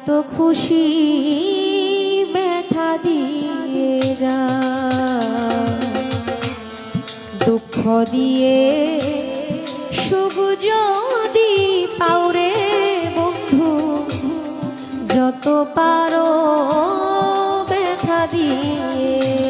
যত খুশি ব্যথা দিয়ে দুঃখ দিয়ে সবুজ দি পাওরে বন্ধু যত পারো ব্যথা দিয়ে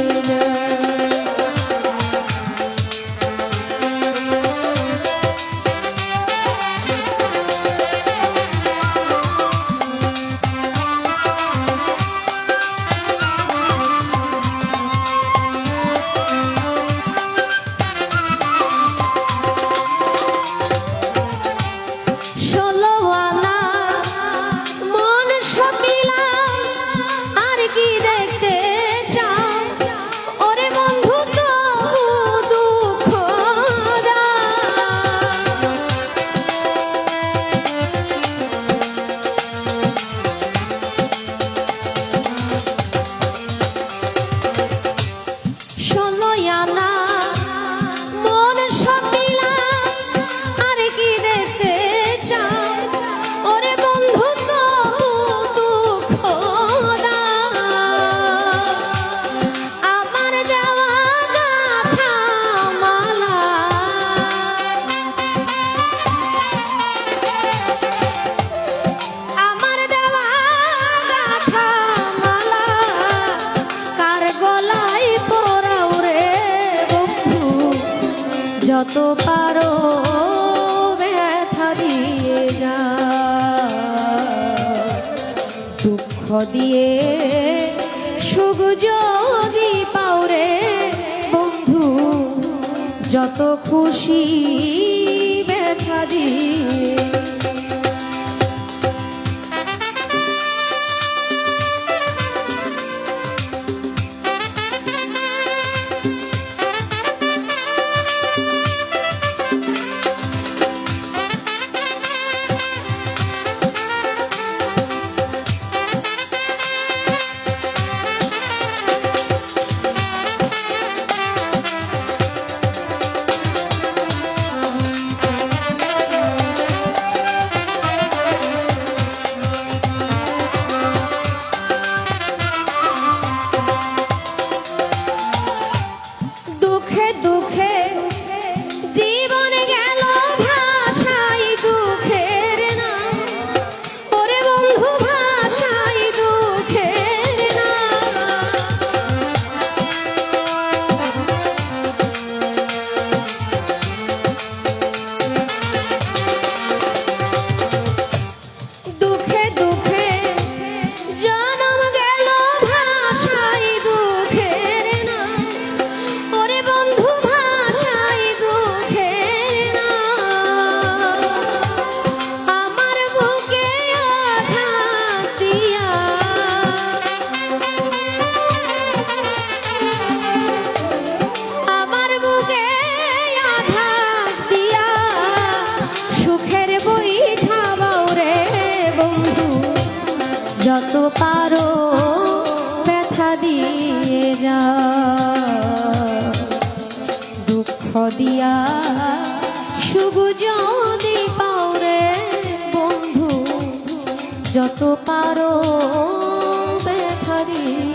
যত পারো ব্যথা দিয়ে যা দুঃখ দিয়ে সুখ যদি পাও রে বন্ধু, যত খুশি ব্যথা দিয়ে যত পারো ব্যথা দিয়ে যা দুঃখ দিয়া সুখ যদি পাওরে বন্ধু, যত পারো ব্যথা দিয়ে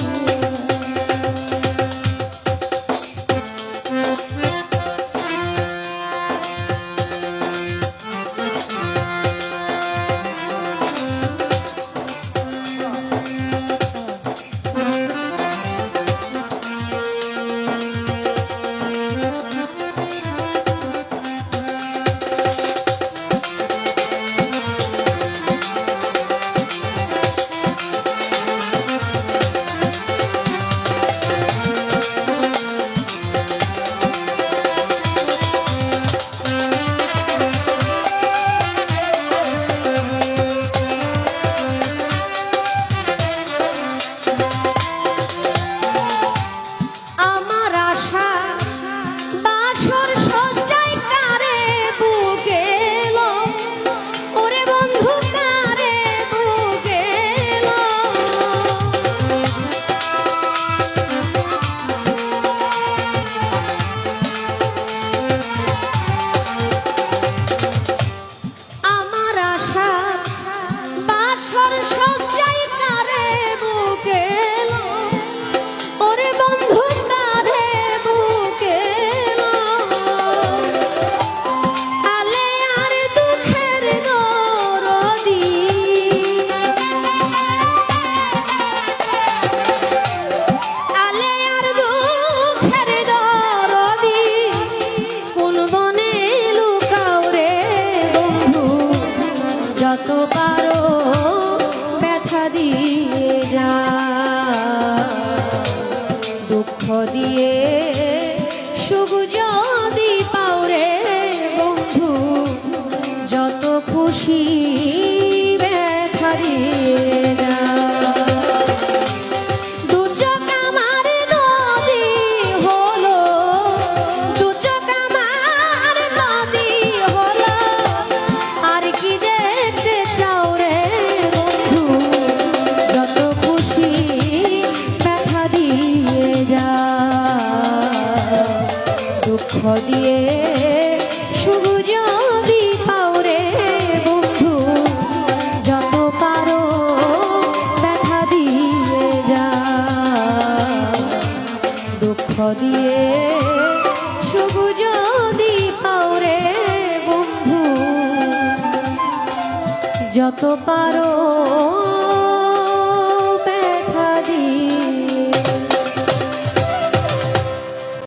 দিয়ে। শুধু যদি পাওরে বন্ধু যত পারো দেখা দিয়ে যা। দুঃখ দিয়ে যত পারো